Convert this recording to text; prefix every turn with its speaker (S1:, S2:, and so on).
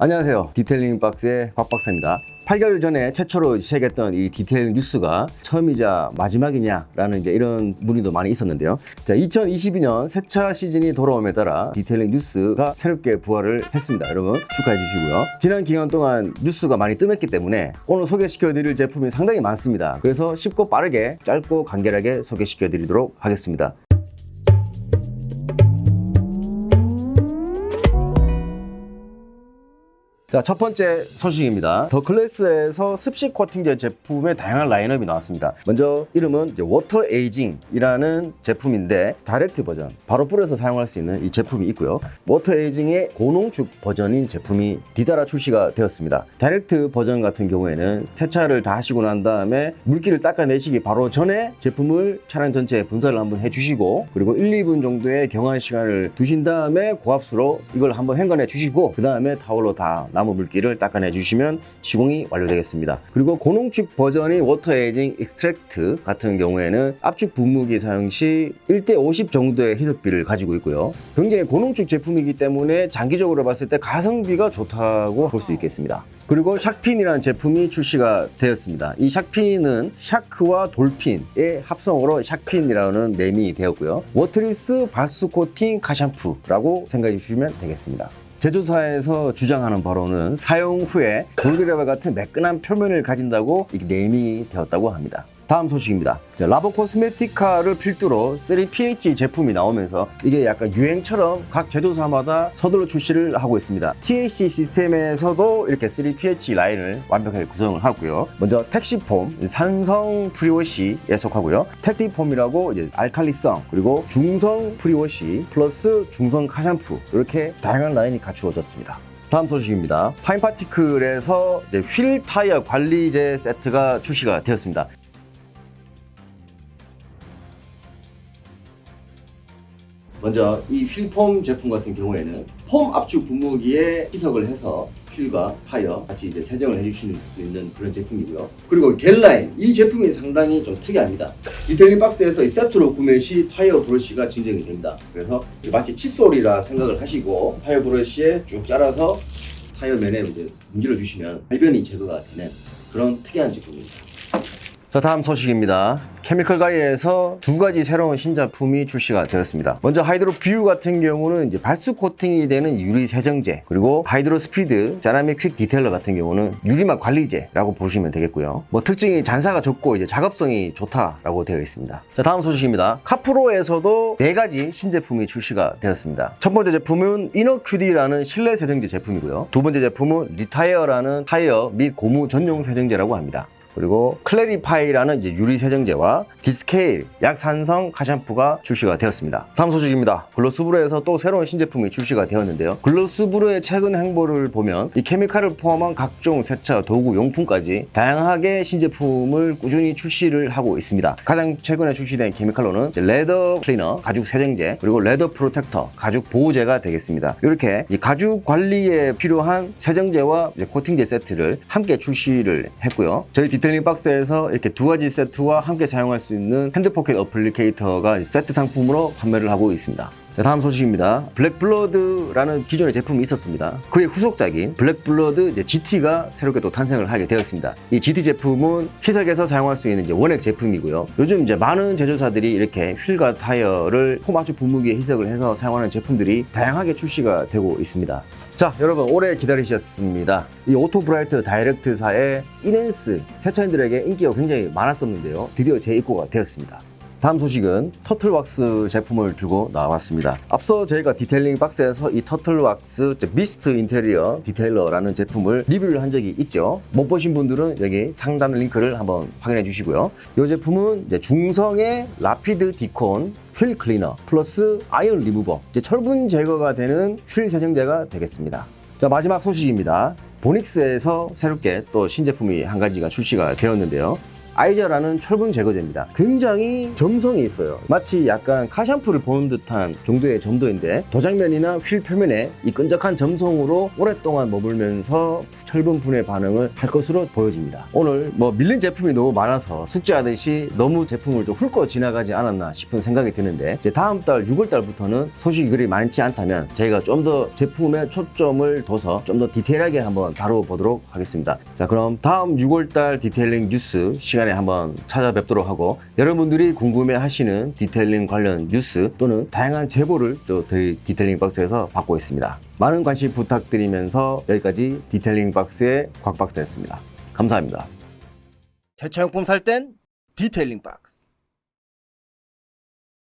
S1: 안녕하세요. 디테일링 박스의 곽 박사입니다. 8개월 전에 최초로 시작했던 이 디테일 뉴스가 처음이자 마지막이냐라는 이제 이런 문의도 많이 있었는데요. 자, 2022년 세차 시즌이 돌아옴에 따라 디테일링 뉴스가 새롭게 부활을 했습니다. 여러분 축하해 주시고요. 지난 기간 동안 뉴스가 많이 뜸했기 때문에 오늘 소개시켜 드릴 제품이 상당히 많습니다. 그래서 쉽고 빠르게 짧고 간결하게 소개시켜 드리도록 하겠습니다. 자, 첫 번째 소식입니다. 더 클래스에서 습식 코팅제 제품의 다양한 라인업이 나왔습니다. 먼저 이름은 워터 에이징이라는 제품인데 다이렉트 버전, 바로 뿌려서 사용할 수 있는 이 제품이 있고요. 워터 에이징의 고농축 버전인 제품이 뒤따라 출시가 되었습니다. 다이렉트 버전 같은 경우에는 세차를 다 하시고 난 다음에 물기를 닦아내시기 바로 전에 제품을 차량 전체에 분사를 한번 해주시고 그리고 1, 2분 정도의 경화 시간을 두신 다음에 고압수로 이걸 한번 헹궈내 주시고 그 다음에 타월로 다 남은 물기를 닦아내 주시면 시공이 완료되겠습니다. 그리고 고농축 버전인 워터 에이징 익스트랙트 같은 경우에는 압축 분무기 사용 시 1대 50 정도의 희석비를 가지고 있고요. 굉장히 고농축 제품이기 때문에 장기적으로 봤을 때 가성비가 좋다고 볼 수 있겠습니다. 그리고 샥핀이라는 제품이 출시가 되었습니다. 이 샥핀은 샤크와 돌핀의 합성어로 샥핀이라는 네임이 되었고요. 워트리스 발수 코팅 가샴푸라고 생각해 주시면 되겠습니다. 제조사에서 주장하는 바로는 사용 후에 돌그레바 같은 매끈한 표면을 가진다고 이게 네임이 되었다고 합니다. 다음 소식입니다. 자, 라보 코스메티카를 필두로 3pH 제품이 나오면서 이게 약간 유행처럼 각 제조사마다 서둘러 출시를 하고 있습니다. THC 시스템에서도 이렇게 3pH 라인을 완벽하게 구성을 하고요. 먼저 택시폼, 산성 프리워시에 속하고요. 택티폼이라고 이제 알칼리성, 그리고 중성 프리워시 플러스 중성 카샴푸 이렇게 다양한 라인이 갖추어졌습니다. 다음 소식입니다. 파인파티클에서 휠 타이어 관리제 세트가 출시가 되었습니다. 먼저 이 휠폼 제품 같은 경우에는 폼 압축 분무기에 희석을 해서 휠과 타이어 같이 이제 세정을 해주실 수 있는 그런 제품이고요. 그리고 겔라인 이 제품이 상당히 좀 특이합니다. 디테일링 박스에서 이 세트로 구매 시 타이어 브러쉬가 진정이 됩니다. 그래서 마치 칫솔이라 생각을 하시고 타이어 브러쉬에 쭉 짜라서 타이어 면에 문질러 주시면 발변이 제거가 되는 그런 특이한 제품입니다. 자 다음 소식입니다. 케미컬 가이에서 두 가지 새로운 신제품이 출시가 되었습니다. 먼저 하이드로 뷰 같은 경우는 이제 발수 코팅이 되는 유리 세정제 그리고 하이드로 스피드 세라믹 퀵 디테일러 같은 경우는 유리막 관리제라고 보시면 되겠고요. 뭐 특징이 잔사가 적고 이제 작업성이 좋다라고 되어 있습니다. 자 다음 소식입니다. 카프로에서도 네 가지 신제품이 출시가 되었습니다. 첫 번째 제품은 이너큐디라는 실내 세정제 제품이고요. 두 번째 제품은 리타이어라는 타이어 및 고무 전용 세정제라고 합니다. 그리고 클래리파이라는 이제 유리 세정제와 디스케일 약산성 카샴푸가 출시가 되었습니다. 다음 소식입니다. 글로스브루에서 또 새로운 신제품이 출시가 되었는데요. 글로스브루의 최근 행보를 보면 이 케미칼을 포함한 각종 세차 도구 용품까지 다양하게 신제품을 꾸준히 출시를 하고 있습니다. 가장 최근에 출시된 케미칼로는 레더 클리너 가죽 세정제 그리고 레더 프로텍터 가죽 보호제가 되겠습니다. 이렇게 이 가죽 관리에 필요한 세정제와 코팅제 세트를 함께 출시를 했고요. 저희 디테일 링 박스에서 이렇게 두 가지 세트와 함께 사용할 수 있는 핸드포켓 어플리케이터가 세트 상품으로 판매를 하고 있습니다. 자, 다음 소식입니다. 블랙블러드라는 기존의 제품이 있었습니다. 그의 후속작인 블랙블러드 GT가 새롭게 또 탄생을 하게 되었습니다. 이 GT 제품은 희석에서 사용할 수 있는 이제 원액 제품이고요. 요즘 이제 많은 제조사들이 이렇게 휠과 타이어를 폼압축 분무기에 희석을 해서 사용하는 제품들이 다양하게 출시가 되고 있습니다. 자, 여러분 오래 기다리셨습니다. 이 오토브라이트 다이렉트사의 이넨스 세차인들에게 인기가 굉장히 많았었는데요. 드디어 재입고가 되었습니다. 다음 소식은 터틀왁스 제품을 들고 나왔습니다. 앞서 저희가 디테일링 박스에서 이 터틀왁스 미스트 인테리어 디테일러라는 제품을 리뷰를 한 적이 있죠. 못 보신 분들은 여기 상단 링크를 한번 확인해 주시고요. 이 제품은 중성의 라피드 디콘 휠 클리너 플러스 아이언 리무버 철분 제거가 되는 휠 세정제가 되겠습니다. 자 마지막 소식입니다. 보닉스에서 새롭게 또 신제품이 한 가지가 출시가 되었는데요. 아이저라는 철분 제거제입니다. 굉장히 점성이 있어요. 마치 약간 카샴푸를 보는 듯한 정도의 점도인데 도장면이나 휠 표면에 이 끈적한 점성으로 오랫동안 머물면서 철분 분해 반응을 할 것으로 보여집니다. 오늘 뭐 밀린 제품이 너무 많아서 숙제하듯이 너무 제품을 좀 훑고 지나가지 않았나 싶은 생각이 드는데 이제 다음 달 6월 달부터는 소식이 그리 많지 않다면 저희가 좀 더 제품에 초점을 둬서 좀 더 디테일하게 한번 다뤄보도록 하겠습니다. 자 그럼 다음 6월 달 디테일링 뉴스 시간에 한번 찾아뵙도록 하고 여러분들이 궁금해하시는 디테일링 관련 뉴스 또는 다양한 제보를 또 저희 디테일링 박스에서 받고 있습니다. 많은 관심 부탁드리면서 여기까지 디테일링 박스의 곽 박사였습니다. 감사합니다.
S2: 대체용품 살 땐 디테일링 박스.